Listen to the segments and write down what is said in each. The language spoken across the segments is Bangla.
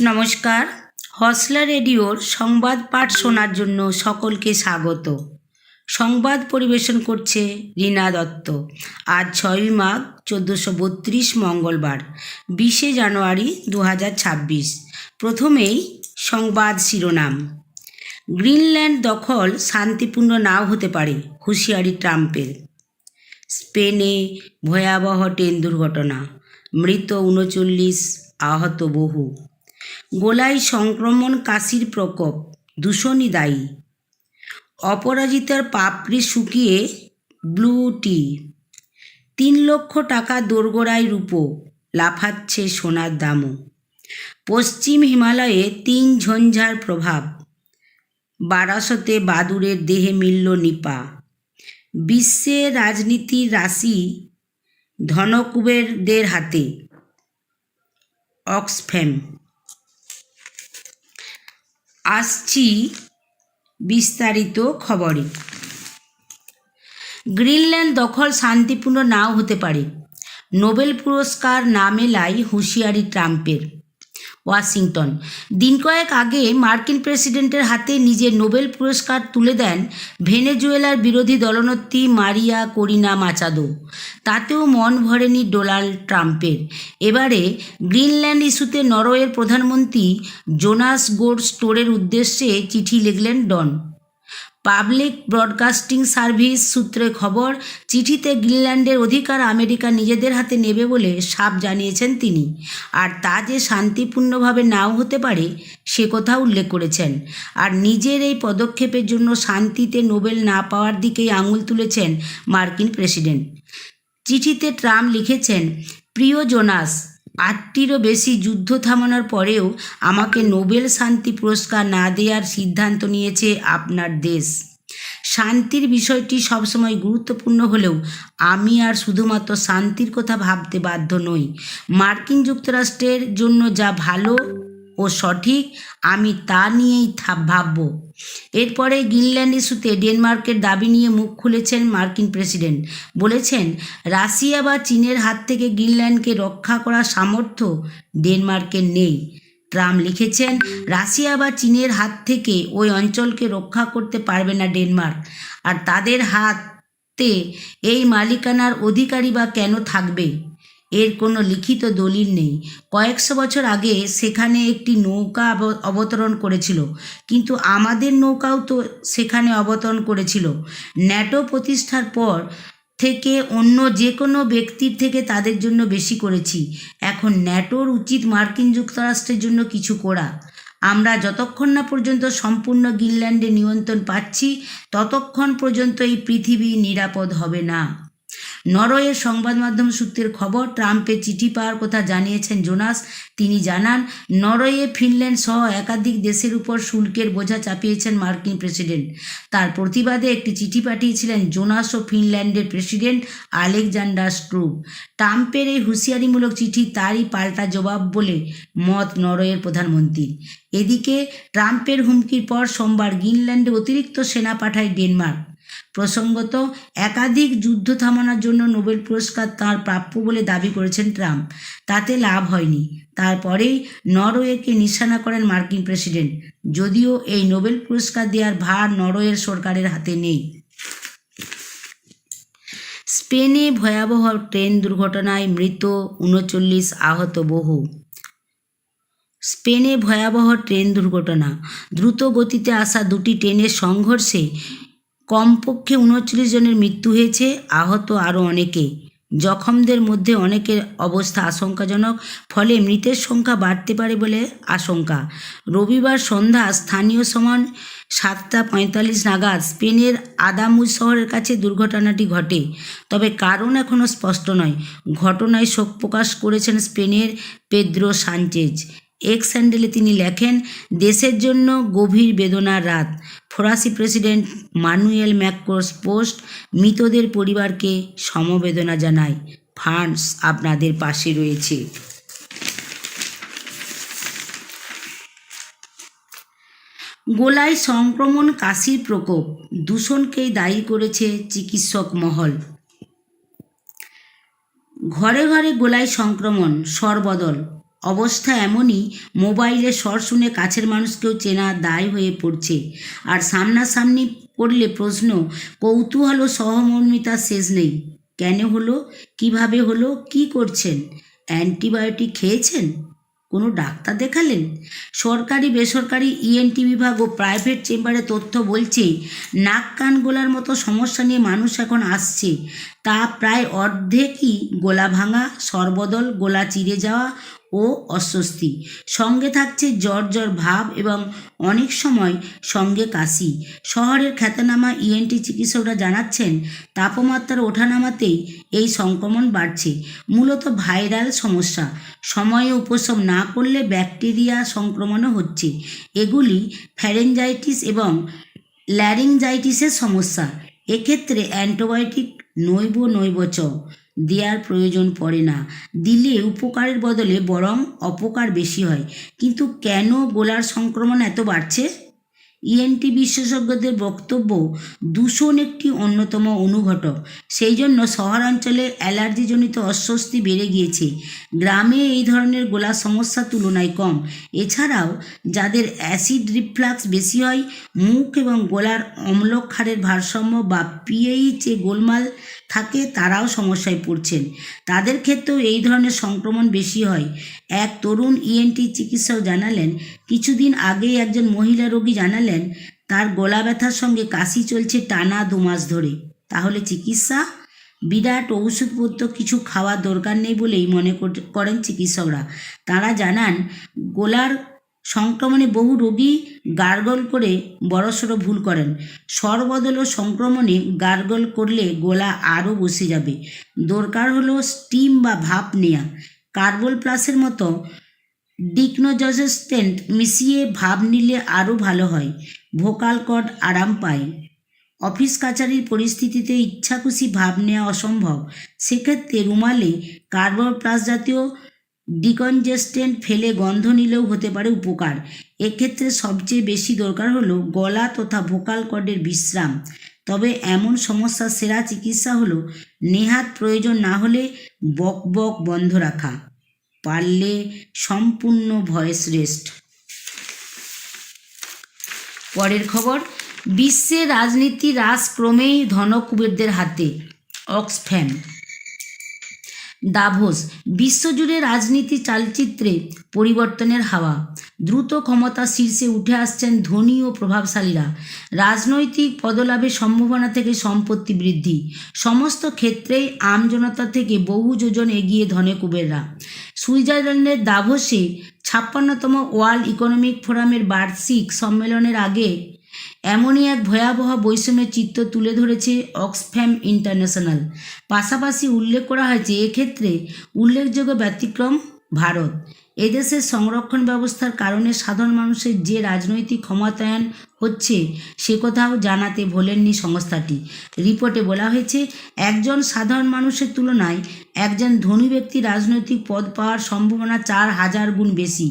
নমস্কার। হসলা রেডিওর সংবাদ পাঠ শোনার জন্য সকলকে স্বাগত। সংবাদ পরিবেশন করছে রীনা দত্ত। আজ ছয়ই মাঘ, চোদ্দোশো বত্রিশ মঙ্গলবার, বিশে জানুয়ারি দু হাজার ছাব্বিশ। প্রথমেই সংবাদ শিরোনাম। গ্রিনল্যান্ড দখল শান্তিপূর্ণ নাও হতে পারে, হুঁশিয়ারি ট্রাম্পের। স্পেনে ভয়াবহ ট্রেন দুর্ঘটনা, মৃত উনচল্লিশ আহত বহু। গোলায় সংক্রমণ কাশির প্রকোপ, দূষণই দায়ী। অপরাজিতার পাপড়ি শুকিয়ে ব্লু টি। তিন লক্ষ টাকা দোরগোড়ায় রূপো, লাফাচ্ছে সোনার দামও। পশ্চিম হিমালয়ে তিন ঝঞ্ঝার প্রভাব। বারাসতে বাদুড়ের দেহে মিলল নিপা। বিশ্বে রাজনীতির রাশি ধনকুবেরদের হাতে। অক্সফ্যাম আসছি বিস্তারিত খবরে। গ্রিনল্যান্ড দখল শান্তিপূর্ণ নাও হতে পারে। নোবেল পুরস্কার না মেলায় হুঁশিয়ারি ট্রাম্পের। ওয়াশিংটন। দিন কয়েক আগে মার্কিন প্রেসিডেন্টের হাতে নিজের নোবেল পুরস্কার তুলে দেন ভেনেজুয়েলার বিরোধী দলনেত্রী মারিয়া করিনা মাচাদো। তাতেও মন ভরেনি ডোনাল্ড ট্রাম্পের। এবারে গ্রিনল্যান্ড ইস্যুতে নরওয়ের প্রধানমন্ত্রী জোনাস গোড স্টোরের উদ্দেশ্যে চিঠি লিখলেন ডন। পাবলিক ব্রডকাস্টিং সার্ভিস সূত্রে খবর, চিঠিতে গ্রিনল্যান্ডের অধিকার আমেরিকা নিজেদের হাতে নেবে বলে সাপ জানিয়েছেন তিনি। আর তা যে শান্তিপূর্ণভাবে নাও হতে পারে, সে কথা উল্লেখ করেছেন। আর নিজের এই পদক্ষেপের জন্য শান্তিতে নোবেল না পাওয়ার দিকেই আঙুল তুলেছেন মার্কিন প্রেসিডেন্ট। চিঠিতে ট্রাম্প লিখেছেন, প্রিয় জোনাস আটটিরও বেশি যুদ্ধ থামানোর পরেও আমাকে নোবেল শান্তি পুরস্কার না দেওয়ার সিদ্ধান্ত নিয়েছে আপনার দেশ। শান্তির বিষয়টি সবসময় গুরুত্বপূর্ণ হলেও আমি আর শুধুমাত্র শান্তির কথা ভাবতে বাধ্য নই। মার্কিন যুক্তরাষ্ট্রের জন্য যা ভালো ও সঠিক, আমি তা নিয়েই ভাবব। এরপরে গ্রিনল্যান্ড ইস্যুতে ডেনমার্কের দাবি নিয়ে মুখ খুলেছেন মার্কিন প্রেসিডেন্ট। বলেছেন, রাশিয়া বা চীনের হাত থেকে গ্রিনল্যান্ডকে রক্ষা করার সামর্থ্য ডেনমার্কের নেই। ট্রাম্প লিখেছেন, রাশিয়া বা চীনের হাত থেকে ওই অঞ্চলকে রক্ষা করতে পারবে না ডেনমার্ক। আর তাদের হাতে এই মালিকানার অধিকারী বা কেন থাকবে? এর কোনো লিখিত দলিল নেই। কয়েকশো বছর আগে সেখানে একটি নৌকা অবতরণ করেছিল। কিন্তু আমাদের নৌকাও তো সেখানে অবতরণ করেছিল। ন্যাটো প্রতিষ্ঠার পর থেকে অন্য যে কোনো ব্যক্তির থেকে তাদের জন্য বেশি করেছি। এখন ন্যাটোর উচিত মার্কিন যুক্তরাষ্ট্রের জন্য কিছু করা। আমরা যতক্ষণ না পর্যন্ত সম্পূর্ণ গ্রিনল্যান্ডে নিয়ন্ত্রণ পাচ্ছি, ততক্ষণ পর্যন্ত এই পৃথিবী নিরাপদ হবে না। নরওয়ের সংবাদ মাধ্যম সূত্রের খবর, ট্রাম্পের চিঠি পাওয়ার কথা জানিয়েছেন জোনাস। তিনি জানান, নরওয়ে, ফিনল্যান্ড সহ একাধিক দেশের উপর শুল্কের বোঝা চাপিয়েছেন মার্কিন প্রেসিডেন্ট। তার প্রতিবাদে একটি চিঠি পাঠিয়েছিলেন জোনাস ও ফিনল্যান্ডের প্রেসিডেন্ট আলেকজান্ডার স্ট্রুপ ট্রাম্পের এই হুঁশিয়ারিমূলক চিঠি তারই পাল্টা জবাব বলে মত নরওয়ের প্রধানমন্ত্রী। এদিকে, ট্রাম্পের হুমকির পর সোমবার গ্রিনল্যান্ডে অতিরিক্ত সেনা পাঠায় ডেনমার্ক। প্রসঙ্গত, একাধিক যুদ্ধ থামানোর জন্য নোবেল পুরস্কার তাঁর প্রাপ্য বলে দাবি করেছেন ট্রাম্প। তাতে লাভ হয়নি। তারপরেই নরওয়েকে নিশানা করেন মার্কিন প্রেসিডেন্ট। যদিও এই নোবেল পুরস্কার দেওয়ার ভার নরওয়ের সরকারের হাতে নেই। স্পেনে ভয়াবহ ট্রেন দুর্ঘটনায় মৃত উনচল্লিশ আহত বহু। স্পেনে ভয়াবহ ট্রেন দুর্ঘটনা। দ্রুত গতিতে আসা দুটি ট্রেনের সংঘর্ষে কমপক্ষে উনচল্লিশ জনের মৃত্যু হয়েছে, আহত আরও অনেকে। জখমদের মধ্যে অনেকের অবস্থা আশঙ্কাজনক, ফলে মৃতের সংখ্যা বাড়তে পারে বলে আশঙ্কা। রবিবার সন্ধ্যা স্থানীয় সময় সাতটা পঁয়তাল্লিশ নাগাদ স্পেনের আদামুজ শহরের কাছে দুর্ঘটনাটি ঘটে। তবে কারণ এখনও স্পষ্ট নয়। ঘটনায় শোক প্রকাশ করেছেন স্পেনের পেদ্রো সানচেজ। এক্স হ্যান্ডেলে তিনি লেখেন, দেশের জন্য গভীর বেদনার রাত। ফরাসি প্রেসিডেন্ট মানুয়েল ম্যাক্রোস পোস্ট, মৃতদের পরিবারকে সমবেদনা জানায়। ফ্রান্স আপনাদের পাশে রয়েছে। গোলায় সংক্রমণ কাশির প্রকোপ, দূষণকেই দায়ী করেছে চিকিৎসক মহল। ঘরে ঘরে গোলায় সংক্রমণ, সরবদল। অবস্থা এমনই, মোবাইলে স্বর শুনে কাছের মানুষকেও চেনা দায় হয়ে পড়ছে। আর সামনাসামনি পড়লে প্রশ্ন, কৌতূহল ও সহমর্মিতার শেষ নেই। কেন হলো? কীভাবে হলো? কি করছেন? অ্যান্টিবায়োটিক খেয়েছেন? কোনো ডাক্তার দেখালেন? সরকারি, বেসরকারি ইএনটি বিভাগ ও প্রাইভেট চেম্বারে তথ্য বলছে, নাক কান গোলার মতো সমস্যা নিয়ে মানুষ এখন আসছে। তা প্রায় অর্ধেকই গোলা ভাঙা সর্বদল, গোলা চিরে যাওয়া ও অস্বস্তি। সঙ্গে থাকছে জ্বর জ্বর ভাব এবং অনেক সময় সঙ্গে কাশি। শহরের খ্যাতনামা ইএনটি চিকিৎসকরা জানাচ্ছেন, তাপমাত্রার ওঠানামাতেই এই সংক্রমণ বাড়ছে। মূলত ভাইরাল সমস্যা। সময়ে উপশম না করলে ব্যাকটেরিয়া সংক্রমণও হচ্ছে। এগুলি ফ্যারেঞ্জাইটিস এবং ল্যারিংজাইটিসের সমস্যা। এক্ষেত্রে অ্যান্টিবায়োটিক নৈব নৈব দেওয়ার প্রয়োজন পড়ে না। দিলে উপকারের বদলে বরং অপকার বেশি হয়। কিন্তু কেন গোলার সংক্রমণ এত বাড়ছে? ইএনটি বিশেষজ্ঞদের বক্তব্য দূষণ একটি অন্যতম অনুঘটক। সেই জন্য শহরাঞ্চলে অ্যালার্জিজনিত অস্বস্তি বেড়ে গিয়েছে। গ্রামে এই ধরনের গোলার সমস্যা তুলনায় কম। এছাড়াও যাদের অ্যাসিড রিফ্লাক্স বেশি হয়, মুখ এবং গোলার অম্লক্ষারের ভারসাম্য বা পিএইচ গোলমাল থাকে, তারাও সমস্যায় পড়ছেন। তাদের ক্ষেত্রেও এই ধরনের সংক্রমণ বেশি হয়। এক তরুণ ইএনটি চিকিৎসক জানালেন কিছুদিন আগেই একজন মহিলা রোগী জানালেন, তার গলা ব্যথার সঙ্গে কাশি চলছে টানা দু মাস ধরে। তাহলে চিকিৎসা? বিরাট ঔষধপত্র, কিছু খাওয়ার দরকার নেই বলেই মনে কর- করেন চিকিৎসকরা। তারা জানান, গোলার সংক্রমণে বহু রোগী গার্গল করে বড়সড় ভুল করেন। সরবদল ও সংক্রমণে গার্গল করলে গোলা আরও বসে যাবে। দরকার হলো স্টিম বা ভাপ নেওয়া কার্বল প্লাসের মতো ডিকনোজেস্টেন্ট মিশিয়ে ভাব নিলে আরও ভালো হয়। ভোকাল কর্ড আরাম পায়। অফিস কাচারির পরিস্থিতিতে ইচ্ছাখুশি ভাব নেওয়া অসম্ভব। সেক্ষেত্রে রুমালে কার্বন প্লাস জাতীয় ডিকনজেস্টেন্ট ফেলে গন্ধ নিলেও হতে পারে উপকার। এক্ষেত্রে সবচেয়ে বেশি দরকার হলো গলা তথা ভোকাল কর্ডের বিশ্রাম। তবে এমন সমস্যার সেরা চিকিৎসা হলো নেহাত প্রয়োজন না হলে বক বক বন্ধ রাখা। পারলে সম্পূর্ণ ভয়েস রেস্ট। পরের খবর বিশ্বের রাজনীতি রাস ক্রমেই ধনকুবেরদের হাতে, অক্সফ্যাম। দাভোস, বিশ্বজুড়ে রাজনীতি চালচিত্রে পরিবর্তনের হাওয়া। দ্রুত ক্ষমতা শীর্ষে উঠে আসছেন ধনী ও প্রভাবশালীরা। রাজনৈতিক পদলাভের সম্ভাবনা থেকে সম্পত্তি বৃদ্ধি। সমস্ত ক্ষেত্রেই আমজনতা থেকে বহু যোজন এগিয়ে ধনে কুবেররা। সুইজারল্যান্ডের দাভোসে ছাপ্পান্নতম ওয়ার্ল্ড ইকোনমিক ফোরামের বার্ষিক সম্মেলনের আগে এমনই এক ভয়াবহ বৈষম্যের চিত্র তুলে ধরেছে অক্সফ্যাম ইন্টারন্যাশনাল। পাশাপাশি উল্লেখ করা হয়েছে, এক্ষেত্রে উল্লেখযোগ্য ব্যতিক্রম ভারত। এদেশের সংরক্ষণ ব্যবস্থার কারণে সাধারণ মানুষের যে রাজনৈতিক ক্ষমতায়ন হচ্ছে, সে কথাও জানাতে ভোলেননি সংস্থাটি। রিপোর্টে বলা হয়েছে, একজন সাধারণ মানুষের তুলনায় একজন ধনী ব্যক্তি রাজনৈতিক পদ পাওয়ার সম্ভাবনা চার হাজার গুণ বেশি।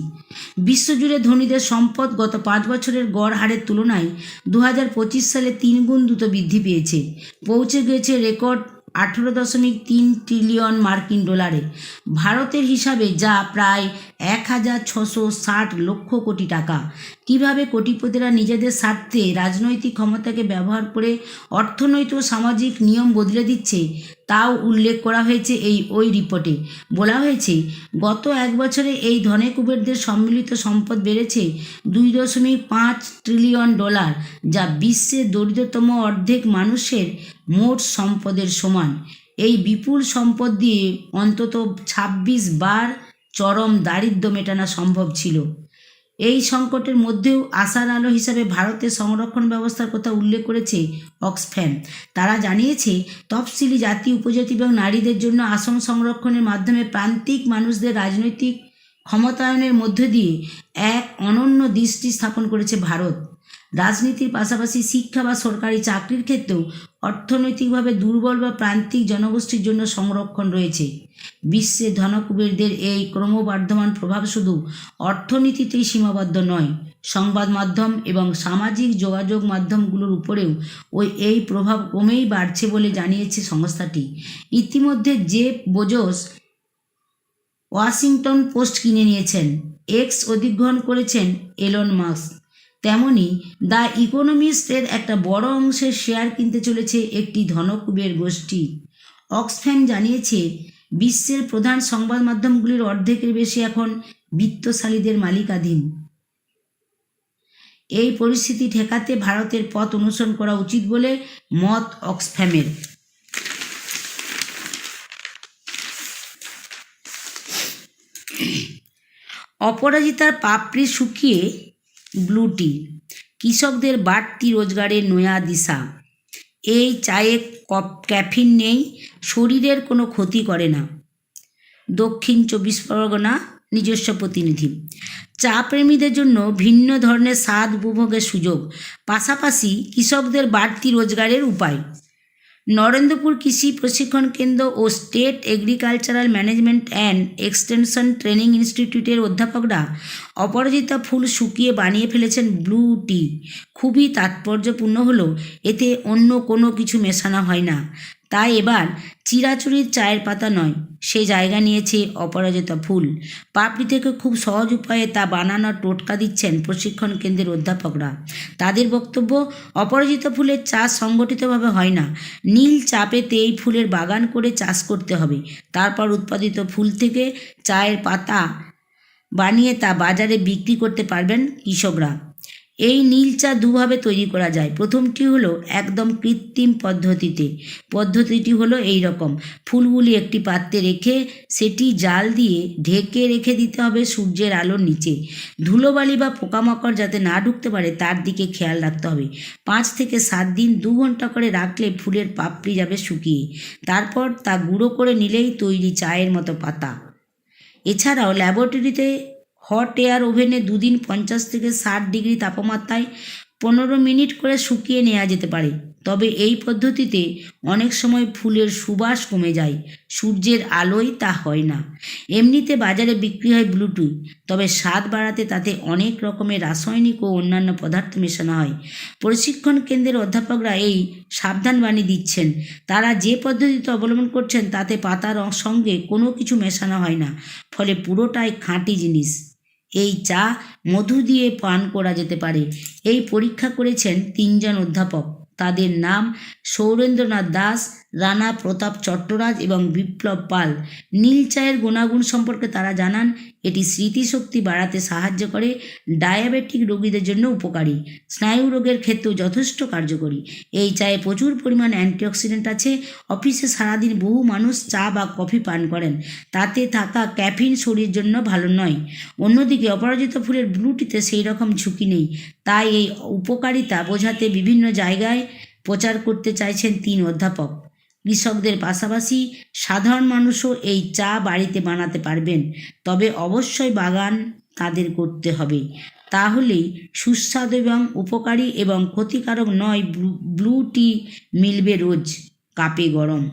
বিশ্বজুড়ে ধনীদের সম্পদ গত পাঁচ বছরের গড় হারের তুলনায় দু হাজার পঁচিশ সালে তিন গুণ দ্রুত বৃদ্ধি পেয়েছে। পৌঁছে গিয়েছে রেকর্ড আঠেরো দশমিক তিন ট্রিলিয়ন মার্কিন ডলারে। ভারতের হিসাবে যা প্রায় এক হাজার ছশো ষাট লক্ষ কোটি টাকা। কীভাবে কোটিপতিরা নিজেদের স্বার্থে রাজনৈতিক ক্ষমতাকে ব্যবহার করে অর্থনৈতিক ও সামাজিক নিয়ম বদলে দিচ্ছে, তাও উল্লেখ করা হয়েছে এই ওই রিপোর্টে। বলা হয়েছে, গত এক বছরে এই ধনে কুবেরদের সম্মিলিত সম্পদ বেড়েছে দুই দশমিক পাঁচ ট্রিলিয়ন ডলার, যা বিশ্বের দরিদ্রতম অর্ধেক মানুষের মোট সম্পদের সমান। এই বিপুল সম্পদ দিয়ে অন্তত ছাব্বিশ বার চরম দারিদ্র্য মেটানো সম্ভব ছিল। এই সংকটের মধ্যেও আশার আলো হিসাবে ভারতের সংরক্ষণ ব্যবস্থার কথা উল্লেখ করেছে অক্সফ্যাম। তারা জানিয়েছে, তফসিলি জাতি, উপজাতি এবং নারীদের জন্য আসন সংরক্ষণের মাধ্যমে প্রান্তিক মানুষদের রাজনৈতিক ক্ষমতায়নের মধ্য দিয়ে এক অনন্য দৃষ্টি স্থাপন করেছে ভারত। রাজনীতির পাশাপাশি শিক্ষা বা সরকারি চাকরির ক্ষেত্রেও অর্থনৈতিকভাবে দুর্বল বা প্রান্তিক জনগোষ্ঠীর জন্য সংরক্ষণ রয়েছে। বিশ্বের ধনকুবেরদের এই ক্রমবর্ধমান প্রভাব শুধু অর্থনীতিতেই সীমাবদ্ধ নয়, সংবাদ মাধ্যম এবং সামাজিক যোগাযোগ মাধ্যমগুলোর উপরেও ওই এই প্রভাব ক্রমেই বাড়ছে বলে জানিয়েছে সংস্থাটি। ইতিমধ্যে জেফ বোজস ওয়াশিংটন পোস্ট কিনে নিয়েছেন। এক্স অধিগ্রহণ করেছেন এলন মাস্ক। তেমনি দ্য ইকোনমিস্টের একটা বড় অংশের শেয়ার কিনতে চলেছে একটি ধনকুবের গোষ্ঠী। অক্সফ্যাম জানিয়েছে, বিশ্বের প্রধান সংবাদ মাধ্যমগুলির অর্ধেকের বেশি এখন বিত্তশালীদের মালিকাধীন। এই পরিস্থিতি ঠেকাতে ভারতের পথ অনুসরণ করা উচিত বলে মত অক্সফ্যামের। অপরাজিতার পাপড়ি শুকিয়ে ব্লু টি। কৃষকদের বাড়তি রোজগারের নয়া দিশা। এই চায়ে কপ ক্যাফিন নেই, শরীরের কোনো ক্ষতি করে না। দক্ষিণ চব্বিশ পরগনা নিজস্ব প্রতিনিধি। চা প্রেমীদের জন্য ভিন্ন ধরনের স্বাদ উপভোগের সুযোগ, পাশাপাশি কৃষকদের বাড়তি রোজগারের উপায়। নরেন্দ্রপুর কৃষি প্রশিক্ষণ কেন্দ্র ও state agricultural management and extension training ইনস্টিটিউটের অধ্যাপকরা অপরাজিতা ফুল শুকিয়ে বানিয়ে ফেলেছেন ব্লু টি। খুবই তাৎপর্যপূর্ণ হলো, এতে অন্য কোনো কিছু মেশানো হয় না। তাই এবার চিরাচুরির চায়ের পাতা নয়, সে জায়গা নিয়েছে অপরাজিতা ফুল। পাপড়ি থেকে খুব সহজ উপায়ে তা বানানোর টোটকা দিচ্ছেন প্রশিক্ষণ কেন্দ্রের অধ্যাপকরা। তাদের বক্তব্য, অপরাজিতা ফুলের চাষ সংগঠিতভাবে হয় না। নীল চা পেতে এই ফুলের বাগান করে চাষ করতে হবে। তারপর উৎপাদিত ফুল থেকে চায়ের পাতা বানিয়ে তা বাজারে বিক্রি করতে পারবেন কৃষকরা। এই নীল চা দুভাবে তৈরি করা যায়। প্রথমটি হলো একদম কৃত্রিম পদ্ধতিতে। পদ্ধতিটি হলো এই রকম ফুলগুলি একটি পাত্রে রেখে সেটি জাল দিয়ে ঢেকে রেখে দিতে হবে সূর্যের আলোর নিচে। ধুলোবালি বা পোকামাকড় যাতে না ঢুকতে পারে, তার দিকে খেয়াল রাখতে হবে। পাঁচ থেকে সাত দিন দু ঘণ্টা করে রাখলে ফুলের পাপড়ি যাবে শুকিয়ে। তারপর তা গুঁড়ো করে নিলেই তৈরি চায়ের মতো পাতা। এছাড়াও ল্যাবরেটরিতে হট এয়ার ওভেনে দুদিন পঞ্চাশ থেকে ষাট ডিগ্রি তাপমাত্রায় পনেরো মিনিট করে শুকিয়ে নেওয়া যেতে পারে। তবে এই পদ্ধতিতে অনেক সময় ফুলের সুবাস কমে যায়, সূর্যের আলোয় তা হয় না। এমনিতে বাজারে বিক্রি হয় ব্লুটুথ, তবে স্বাদ বাড়াতে তাতে অনেক রকমের রাসায়নিক ও অন্যান্য পদার্থ মেশানো হয়। প্রশিক্ষণ কেন্দ্রের অধ্যাপকরা এই সাবধানবাণী দিচ্ছেন। তারা যে পদ্ধতিতে অবলম্বন করছেন তাতে পাতার সঙ্গে কোনো কিছু মেশানো হয় না, ফলে পুরোটাই খাঁটি জিনিস। এই চা মধু দিয়ে পান করা যেতে পারে। এই পরীক্ষা করেছেন তিনজন অধ্যাপক। তাদের নাম সৌরেন্দ্রনাথ দাস রানা প্রতাপ চট্টরাজ এবং বিপ্লব পাল। নীল চায়ের গুণাগুণ সম্পর্কে তারা জানান, এটি স্মৃতিশক্তি বাড়াতে সাহায্য করে, ডায়াবেটিক রোগীদের জন্য উপকারী। স্নায়ু রোগের ক্ষেত্রেও যথেষ্ট কার্যকরী। এই চায়ে প্রচুর পরিমাণ অ্যান্টিঅক্সিডেন্ট আছে। অফিসে সারাদিন বহু মানুষ চা বা কফি পান করেন। তাতে থাকা ক্যাফিন শরীরের জন্য ভালো নয়। অন্যদিকে অপরাজিত ফুলের ব্লুটিতে সেই রকম ঝুঁকি নেই। তাই এই উপকারিতা বোঝাতে বিভিন্ন জায়গায় প্রচার করতে চাইছেন তিন অধ্যাপক। কৃষকদের পাশাপাশি সাধারণ মানুষও এই চা বাড়িতে বানাতে পারবেন। তবে অবশ্যই বাগান তাদের করতে হবে। তাহলেই সুস্বাদু এবং উপকারী এবং ক্ষতিকারক নয় ব্লু টি মিলবে রোজ কাপে গরম।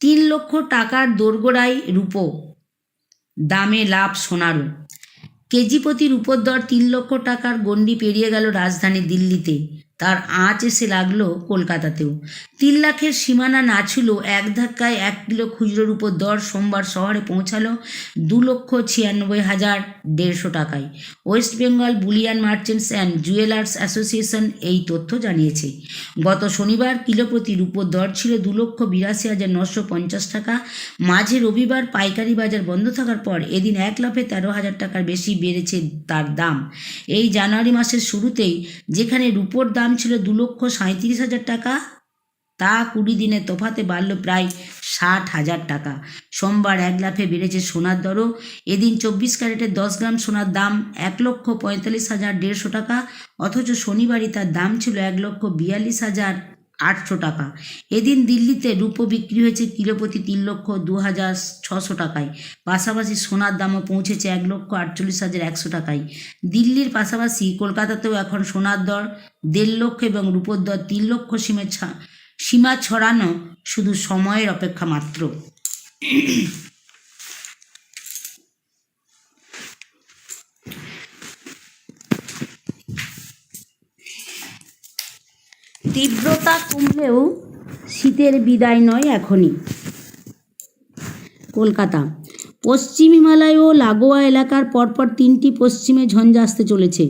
তিন লক্ষ টাকার দোরগোড়ায় রূপো। দামে লাভ সোনারও। কেজি প্রতি রূপোর দর তিন লক্ষ টাকার গণ্ডি পেরিয়ে গেল রাজধানী দিল্লিতে। তার আঁচ এসে লাগল কলকাতাতেও। তিন লাখের সীমানা না ছিল, এক ধাক্কায় এক কিলো খুচরো রূপোর দর সোমবার শহরে পৌঁছালো দু লক্ষ ছিয়ানব্বই হাজার দেড়শো টাকায়। West Bengal bullion merchants and jewellers association এই তথ্য জানিয়েছে। গত শনিবার কিলো প্রতি রূপোর দর ছিল দু লক্ষ বিরাশি হাজার নশো পঞ্চাশ টাকা। মাঝে রবিবার পাইকারি বাজার বন্ধ থাকার পর এদিন এক লাফে তেরো হাজার টাকার বেশি বেড়েছে তার দাম। এই জানুয়ারি মাসের শুরুতেই যেখানে রূপোর দাম ছিল দু লক্ষ সাঁত্রিশ হাজার টাকা। তা কুড়ি দিনে তফাতে বাড়ল প্রায় ষাট হাজার টাকা। সোমবার এক লাফে বেড়েছে সোনার দরও। এদিন চব্বিশ ক্যারেটের দশ গ্রাম সোনার দাম এক লক্ষ পঁয়তাল্লিশ হাজার দেড়শো টাকা। অথচ শনিবারই তার দাম ছিল এক লক্ষ বিয়াল্লিশ হাজার আটশো টাকা। এদিন দিল্লিতে রূপো বিক্রি হয়েছে কিলো প্রতি তিন লক্ষ দু হাজার ছশো টাকায়। পাশাপাশি সোনার দামও পৌঁছেছে এক লক্ষ আটচল্লিশ হাজার একশো টাকায়। দিল্লির পাশাপাশি কলকাতাতেও এখন সোনার দর দেড় লক্ষ এবং রূপোর দর তিন লক্ষ সীমে সীমা ছড়ানো শুধু সময়ের অপেক্ষা মাত্র। তীব্রতা কমলেও শীতের বিদায় নয় এখনই। কলকাতা। পশ্চিম হিমালয় ও লাগোয়া এলাকার পরপর তিনটি পশ্চিমে ঝঞ্ঝা আসতে চলেছে।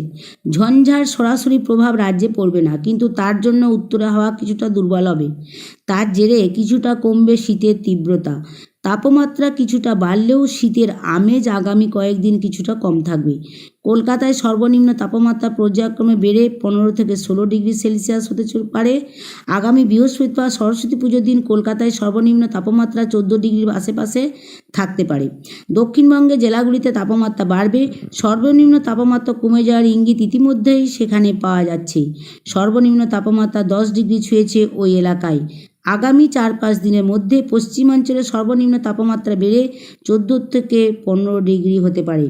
ঝঞ্ঝার সরাসরি প্রভাব রাজ্যে পড়বে না, কিন্তু তার জন্য উত্তরে হাওয়া কিছুটা দুর্বল হবে। তার জেরে কিছুটা কমবে শীতের তীব্রতা। তাপমাত্রা কিছুটা বাড়লেও শীতের আমেজ আগামী কয়েকদিন কিছুটা কম থাকবে। কলকাতায় সর্বনিম্ন তাপমাত্রা পর্যায়ক্রমে বেড়ে পনেরো থেকে ষোলো ডিগ্রি সেলসিয়াস হতে পারে। আগামী বৃহস্পতিবার সরস্বতী পুজোর দিন কলকাতায় সর্বনিম্ন তাপমাত্রা চোদ্দ ডিগ্রির আশেপাশে থাকতে পারে। দক্ষিণবঙ্গের জেলাগুলিতে তাপমাত্রা বাড়বে। সর্বনিম্ন তাপমাত্রা কমে যাওয়ার ইঙ্গিত ইতিমধ্যেই সেখানে পাওয়া যাচ্ছে। সর্বনিম্ন তাপমাত্রা দশ ডিগ্রি ছুঁয়েছে ওই এলাকায়। আগামী চার পাঁচ দিনের মধ্যে পশ্চিমাঞ্চলে সর্বনিম্ন তাপমাত্রা বেড়ে চোদ্দ থেকে পনেরো ডিগ্রি হতে পারে।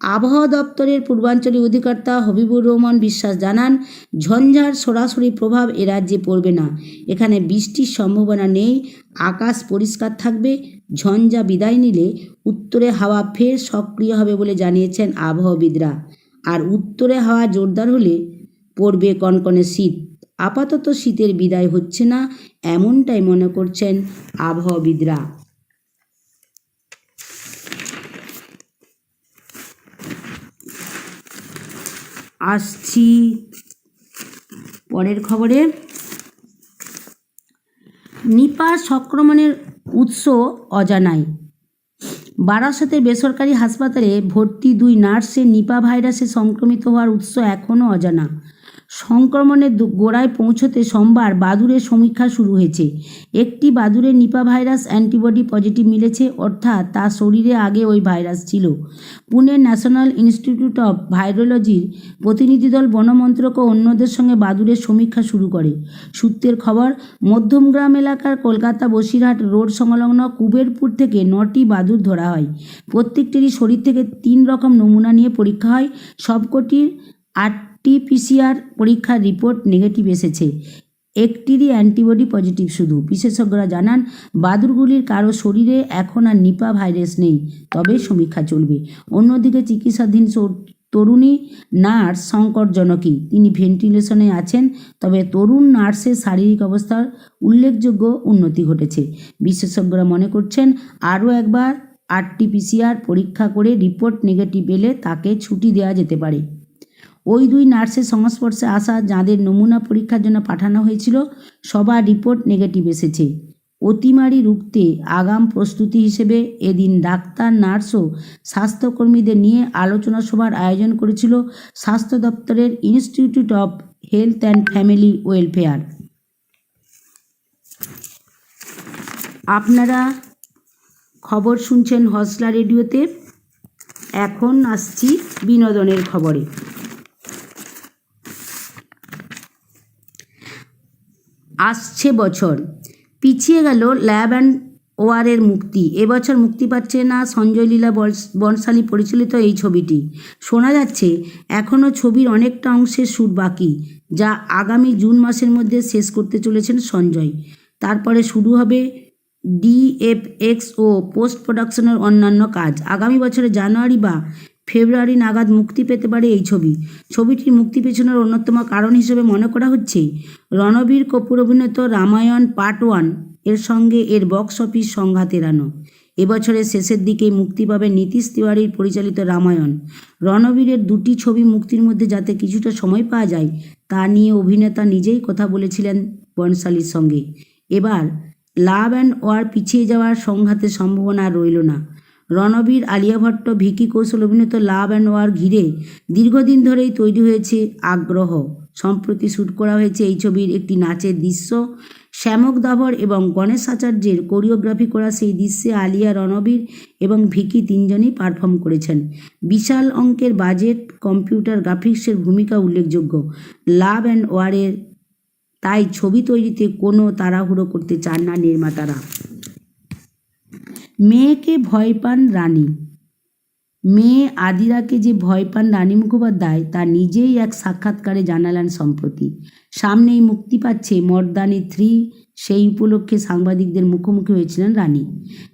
আবহাওয়া দপ্তরের পূর্বাঞ্চলীয় অধিকর্তা হবিবুর রহমান বিশ্বাস জানান, ঝঞ্ঝার সরাসরি প্রভাব এ রাজ্যে পড়বে না। এখানে বৃষ্টির সম্ভাবনা নেই, আকাশ পরিষ্কার থাকবে, ঝঞ্ঝা বিদায় নিলে উত্তরে হাওয়া ফের সক্রিয় হবে বলে জানিয়েছেন আবহাওয়াবিদরা। আর উত্তরে হাওয়া জোরদার হলে পড়বে কনকনে শীত। আপাতত শীতের বিদায় হচ্ছে না, এমনটাই মনে করছেন আবহাওয়াবিদরা। আসছি পরের খবরে। নিপা সংক্রমণের উৎস অজানায় বারাসতের বেসরকারি হাসপাতালে ভর্তি দুই নার্সের নিপা ভাইরাসে সংক্রমিত হওয়ার উৎস এখনও অজানা। সংক্রমণের গোড়ায় পৌঁছতে সোমবার বাদুড়ের সমীক্ষা শুরু হয়েছে। একটি বাদুড়ের নিপা ভাইরাস অ্যান্টিবডি পজিটিভ মিলেছে, অর্থাৎ তার শরীরে আগে ওই ভাইরাস ছিল। পুনে ন্যাশনাল ইনস্টিটিউট অফ ভাইরোলজির প্রতিনিধি দল বনমন্ত্রক ও অন্যদের সঙ্গে বাদুড়ের সমীক্ষা শুরু করে। সূত্রের খবর, মধ্যমগ্রাম এলাকার কলকাতা বসিরহাট রোড সংলগ্ন কুবেরপুর থেকে নটি বাদুড় ধরা হয়। প্রত্যেকটিরই শরীর থেকে তিন রকম নমুনা নিয়ে পরীক্ষা হয়। সবকটির আরটিপিসিআর পরীক্ষার রিপোর্ট নেগেটিভ এসেছে। একটিরই অ্যান্টিবডি পজিটিভ শুধু। বিশেষজ্ঞরা জানান, বাদুরগুলির কারও শরীরে এখন আর নিপা ভাইরাস নেই, তবে সমীক্ষা চলবে। অন্যদিকে চিকিৎসাধীন তরুণী নার্স সংকটজনকই তিনি ভেন্টিলেশনে আছেন, তবে তরুণ নার্সের শারীরিক অবস্থার উল্লেখযোগ্য উন্নতি ঘটেছে। বিশেষজ্ঞরা মনে করছেন, আরও একবার আরটিপিসিআর পরীক্ষা করে রিপোর্ট নেগেটিভ এলে তাকে ছুটি দেওয়া যেতে পারে। ওই দুই নার্সের সংস্পর্শে আসা যাদের নমুনা পরীক্ষার জন্য পাঠানো হয়েছিল সবার রিপোর্ট নেগেটিভ এসেছে। অতিমারি রুখতে আগাম প্রস্তুতি হিসেবে এদিন ডাক্তার, নার্স ও স্বাস্থ্যকর্মীদের নিয়ে আলোচনা সভার আয়োজন করেছিল স্বাস্থ্য দপ্তরের institute of health and family welfare. আপনারা খবর শুনছেন হসলা রেডিওতে। এখন আসছি বিনোদনের খবরে। আসছে বছর। পিছিয়ে গেল ল্যাব অ্যান্ড ওয়ারের মুক্তি। এবছর মুক্তি পাচ্ছে না সঞ্জয় লীলা বনশালী পরিচালিত এই ছবিটি। শোনা যাচ্ছে এখনও ছবির অনেকটা অংশের শ্যুট বাকি, যা আগামী জুন মাসের মধ্যে শেষ করতে চলেছেন সঞ্জয়। তারপরে শুরু হবে ডিএফএক্স ও পোস্ট প্রোডাকশনের অন্যান্য কাজ। আগামী বছরের জানুয়ারি বা ফেব্রুয়ারি নাগাদ মুক্তি পেতে পারে এই ছবি। ছবিটির মুক্তি পেছনের অন্যতম কারণ হিসেবে মনে করা হচ্ছে, রণবীর কপুর অভিনীত রামায়ণ পার্ট ওয়ানের সঙ্গে এর বক্স অফিস সংঘাত এড়ানো। এবছরের শেষের দিকে মুক্তি পাবে নীতিশ তিওয়ারির পরিচালিত রামায়ণ। রণবীরের দুটি ছবি মুক্তির মধ্যে যাতে কিছুটা সময় পাওয়া যায়, তা নিয়ে অভিনেতা নিজেই কথা বলেছিলেন বনশালীর সঙ্গে। এবার লাভ অ্যান্ড ওয়ার পিছিয়ে যাওয়ার সংঘাতের সম্ভাবনা রইল না। রণবীর, আলিয়া ভট্ট, ভিকি কৌশল অভিনীত লাভ অ্যান্ড ওয়ার ঘিরে দীর্ঘদিন ধরেই তৈরি হয়েছে আগ্রহ। সম্প্রতি শ্যুট করা হয়েছে এই ছবির একটি নাচের দৃশ্য। শ্যামক দাভর এবং গণেশ আচার্যের কোরিওগ্রাফি করা সেই দৃশ্যে আলিয়া, রণবীর এবং ভিকি তিনজনই পারফর্ম করেছেন। বিশাল অঙ্কের বাজেট, কম্পিউটার গ্রাফিক্সের ভূমিকা উল্লেখযোগ্য। লাভ অ্যান্ড ওয়ারের তাই ছবি তৈরিতে কোনো তাড়াহুড়ো করতে চান না নির্মাতারা। মেয়েকে ভয় পান রানী। মেয়ে আদিরাকে যে ভয় পান রানী মুখোপাধ্যায়, তা নিজেই এক সাক্ষাৎকারে জানালেন সম্প্রতি। সামনেই মুক্তি পাচ্ছে মর্দানি থ্রি, সেই উপলক্ষে সাংবাদিকদের মুখোমুখি হয়েছিলেন রানী।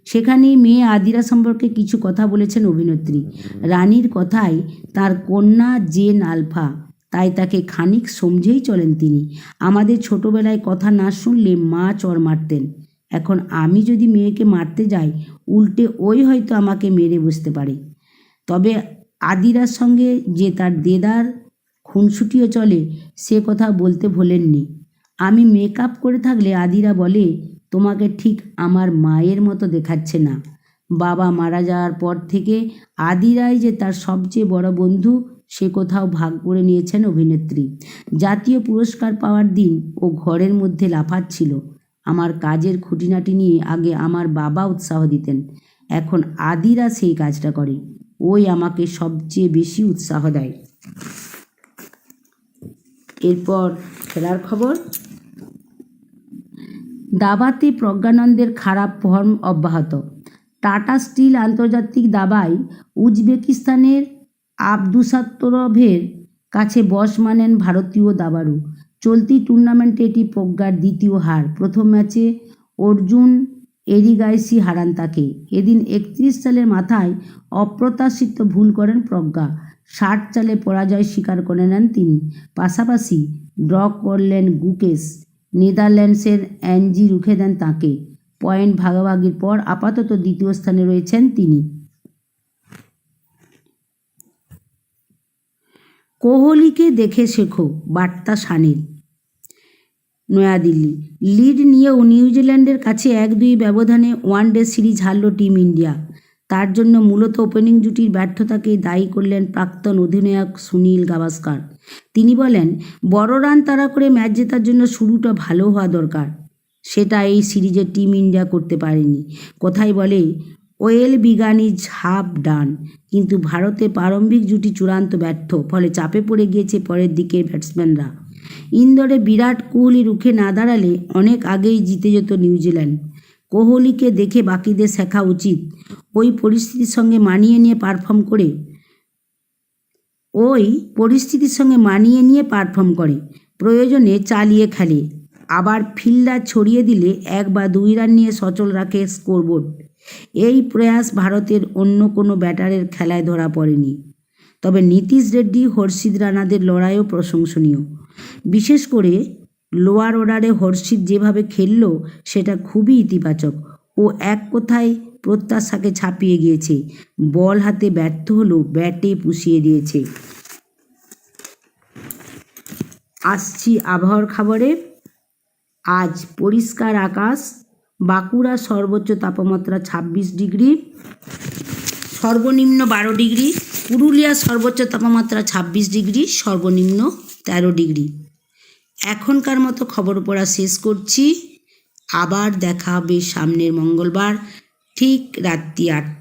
সেখানেই মেয়ে আদিরা সম্পর্কে কিছু কথা বলেছেন অভিনেত্রী। রানীর কথায় তার কন্যা জেন আলফা, তাই তাকে খানিক সমঝেই চলেন তিনি। আমাদের ছোটবেলায় কথা না শুনলে মা চর মারতেন। এখন আমি যদি মেয়েকে মারতে যাই, উল্টে ওই হয়তো আমাকে মেরে বসতে পারে। তবে আদিরার সঙ্গে যে তার দেদার খুনসুটিও চলে, সে কথা বলতে ভোলেননি। আমি মেকআপ করে থাকলে আদিরা বলে, তোমাকে ঠিক আমার মায়ের মতো দেখাচ্ছে না। বাবা মারা যাওয়ার পর থেকে আদিরাই যে তার সবচেয়ে বড় বন্ধু, সে কোথাও ভাগ করে নিয়েছেন অভিনেত্রী। জাতীয় পুরস্কার পাওয়ার দিন ও ঘরের মধ্যে লাফাচ্ছিল। আমার কাজের খুঁটিনাটি নিয়ে আগে আমার বাবা উৎসাহ দিতেন। এখন আদিরা সেই কাজটা করে। ওই আমাকে সবচেয়ে বেশি উৎসাহ দেয়। এরপর খেলার খবর? দাবাতে প্রজ্ঞানন্দের খারাপ ফর্ম অব্যাহত। টাটা স্টিল আন্তর্জাতিক দাবায় উজবেকিস্তানের আবদুসাত্তরভের কাছে বস মানেন ভারতীয় দাবাড়ু। চলতি এটি প্রজ্ঞার দ্বিতীয় হার। প্রথম ম্যাচে অর্জুন এরিগাইসি হারান তাকে। এদিন একত্রিশ সালের মাথায় অপ্রত্যাশিত ভুল করেন প্রজ্ঞা। ষাট চালে পরাজয় স্বীকার করে নেন তিনি। পাশাপাশি ড্র করলেন গুকেশ। নেদারল্যান্ডসের অ্যাঞ্জি রুখে দেন তাকে। পয়েন্ট ভাগাভাগির পর আপাতত দ্বিতীয় স্থানে রয়েছেন তিনি। কোহলিকে দেখে শেখো, বার্তা সানির। নয়াদিল্লি লিড নিয়েও নিউজিল্যান্ডের কাছে এক দুই ব্যবধানে ওয়ান ডে সিরিজ হারল টিম ইন্ডিয়া। তার জন্য মূলত ওপেনিং জুটির ব্যর্থতাকেই দায়ী করলেন প্রাক্তন অধিনায়ক সুনীল গাভাস্কার। তিনি বলেন, বড় রান তাড়া করে ম্যাচ জেতার জন্য শুরুটা ভালো হওয়া দরকার। সেটা এই সিরিজে টিম ইন্ডিয়া করতে পারেনি। কোথায় বলে, well begun is half done, কিন্তু ভারতে প্রারম্ভিক জুটি চূড়ান্ত ব্যর্থ, ফলে চাপে পড়ে গিয়েছে পরের দিকের ব্যাটসম্যানরা। ইন্দোরে বিরাট কোহলি রুখে না দাঁড়ালে অনেক আগেই জিতে যেত নিউজিল্যান্ড। কোহলিকে দেখে বাকিদের শেখা উচিত। ওই পরিস্থিতির সঙ্গে মানিয়ে নিয়ে পারফর্ম করে। ওই পরিস্থিতির সঙ্গে মানিয়ে নিয়ে পারফর্ম করে। প্রয়োজনে চালিয়ে খেলে। আবার ফিল্ডার ছড়িয়ে দিলে এক বা দুই রান নিয়ে সচল রাখে স্কোরবোর্ড। এই প্রয়াস ভারতের অন্য কোনো ব্যাটারের খেলায় ধরা পড়েনি। তবে নীতিশ রেড্ডি হর্ষিদ রানাদের লড়াইও প্রশংসনীয়। বিশেষ করে লোয়ার অর্ডারে হর্ষিদ যেভাবে খেলল, সেটা খুবই ইতিবাচক। ও এক কথায় প্রত্যাশাকে ছাপিয়ে গিয়েছে। বল হাতে ব্যর্থ হলেও ব্যাটে পুষিয়ে দিয়েছে। আসছি আবহাওয়ার খবরে। আজ পরিষ্কার আকাশ। বাঁকুড়া সর্বোচ্চ তাপমাত্রা ছাব্বিশ ডিগ্রি। সর্বনিম্ন বারো ডিগ্রি। পুরুলিয়া সর্বোচ্চ তাপমাত্রা ছাব্বিশ ডিগ্রি, সর্বনিম্ন তেরো ডিগ্রি। এখনকার মতো খবর পড়া শেষ করছি। আবার দেখা হবে সামনের মঙ্গলবার, ঠিক রাত্রি আটটা